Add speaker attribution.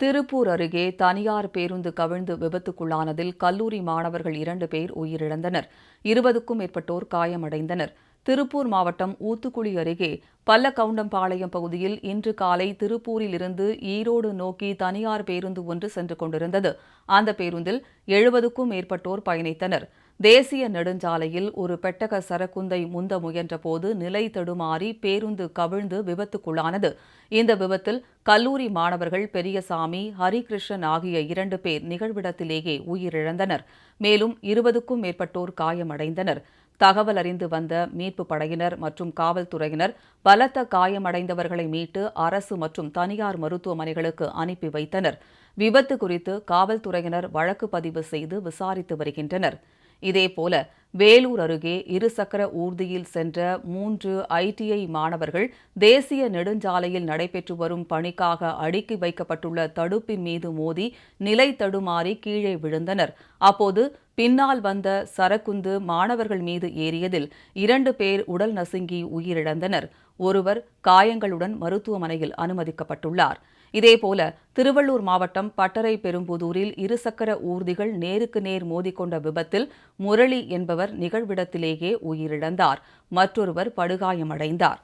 Speaker 1: திருப்பூர் அருகே தனியார் பேருந்து கவிழ்ந்து விபத்துக்குள்ளானதில் கல்லூரி மாணவர்கள் இரண்டு பேர் உயிரிழந்தனர். இருபதுக்கும் மேற்பட்டோர் காயமடைந்தனர். திருப்பூர் மாவட்டம் ஊத்துக்குழி அருகே பல்லக்கவுண்டம்பாளையம் பகுதியில் இன்று காலை திருப்பூரிலிருந்து ஈரோடு நோக்கி தனியார் பேருந்து ஒன்று சென்று கொண்டிருந்தது. அந்த பேருந்தில் எழுபதுக்கும் மேற்பட்டோர் பயணித்தனர். தேசிய நெடுஞ்சாலையில் ஒரு பெட்டக சரக்குந்தை முந்த முயன்றபோது நிலை தடுமாறி பேருந்து கவிழ்ந்து விபத்துக்குள்ளானது. இந்த விபத்தில் கல்லூரி மாணவர்கள் பெரியசாமி ஹரிகிருஷ்ணன் ஆகிய இரண்டு பேர் நிகழ்விடத்திலேயே உயிரிழந்தனர். மேலும் இருபதுக்கும் மேற்பட்டோர் காயமடைந்தனர். தகவல் அறிந்து வந்த மீட்பு படையினர் மற்றும் காவல்துறையினர் பலத்த காயமடைந்தவர்களை மீட்டு அரசு மற்றும் தனியார் மருத்துவமனைகளுக்கு அனுப்பி வைத்தனர். விபத்து குறித்து காவல்துறையினர் வழக்கு பதிவு செய்து விசாரித்து வருகின்றனர். இதேபோல வேலூர் அருகே இருசக்கர ஊர்தியில் சென்ற மூன்று ஐடிஐ மாணவர்கள் தேசிய நெடுஞ்சாலையில் நடைபெற்று வரும் பணிக்காக அடுக்கி வைக்கப்பட்டுள்ள தடுப்பின் மீது மோதி நிலை தடுமாறி கீழே விழுந்தனர். அப்போது பின்னால் வந்த சரக்குந்து மாணவர்கள் மீது ஏறியதில் இரண்டு பேர் உடல் நசுங்கி உயிரிழந்தனர். ஒருவர் காயங்களுடன் மருத்துவமனையில் அனுமதிக்கப்பட்டுள்ளார். இதேபோல திருவள்ளூர் மாவட்டம் பட்டறை பெரும்புதூரில் இருசக்கர ஊர்திகள் நேருக்கு நேர் மோதிக்கொண்ட விபத்தில் முரளி என்பவர் நிகழ்விடத்திலேயே உயிரிழந்தார். மற்றொருவர் படுகாயமடைந்தார்.